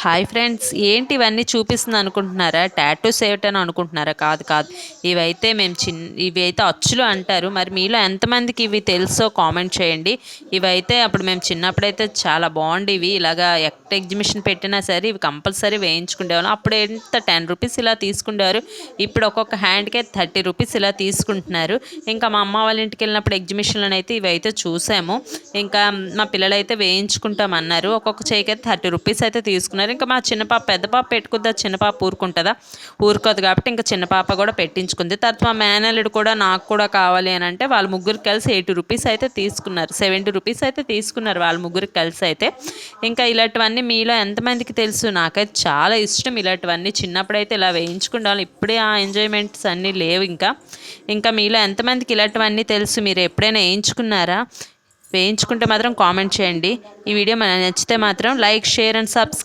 Hi friends ఏంటి ఇవన్నీ చూపిస్తుంది అనుకుంటున్నారా? టాటూస్ ఏమిటని అనుకుంటున్నారా? కాదు కాదు. ఇవైతే మేము చిన్న ఇవి అయితే అచ్చులు అంటారు. మరి మీలో ఎంతమందికి ఇవి తెలుసో కామెంట్ చేయండి. ఇవైతే అప్పుడు మేము చిన్నప్పుడైతే చాలా బాగుండేవి. ఇలాగా ఎక్కడ ఎగ్జిబిషన్ పెట్టినా సరే ఇవి కంపల్సరీ వేయించుకునేవాళ్ళం అప్పుడు ఎంత టెన్ రూపీస్ ఇలా తీసుకునేవారు ఇప్పుడు ఒక్కొక్క హ్యాండ్కే థర్టీ రూపీస్ ఇలా తీసుకుంటున్నారు. ఇంకా మా అమ్మ వాళ్ళ ఇంటికి వెళ్ళినప్పుడు ఎగ్జిబిషన్లో అయితే ఇవి అయితే చూసాము. ఇంకా మా పిల్లలు అయితే వేయించుకుంటామన్నారు. ఒక్కొక్క చేయికి అయితే థర్టీ రూపీస్ అయితే తీసుకున్నారు. ఇంకా మా చిన్న పాప పెద్ద పాప పెట్టుకుందా చిన్న పాప ఊరుకుంటుందా? ఊరుకోదు కాబట్టి ఇంకా చిన్న పాప కూడా పెట్టించుకుంది. తర్వాత మా మేనల్లుడు కూడా నాకు కూడా కావాలి అని అంటే వాళ్ళ ముగ్గురు కలిసి ఎయిటీ రూపీస్ అయితే తీసుకున్నారు. సెవెంటీ రూపీస్ అయితే తీసుకున్నారు వాళ్ళ ముగ్గురికి కలిసి అయితే. ఇంకా ఇలాంటివన్నీ మీలో ఎంతమందికి తెలుసు? నాకైతే చాలా ఇష్టం ఇలాంటివన్నీ. చిన్నప్పుడైతే ఇలా వేయించుకుంటాను ఇప్పుడే ఆ ఎంజాయ్మెంట్స్ అన్నీ లేవు ఇంకా. ఇంకా మీలో ఎంతమందికి ఇలాంటివన్నీ తెలుసు? మీరు ఎప్పుడైనా వేయించుకున్నారా? వేయించుకుంటే మాత్రం కామెంట్ చేయండి. ఈ వీడియో మనకు నచ్చితే మాత్రం లైక్ షేర్ అండ్ సబ్స్క్రైబ్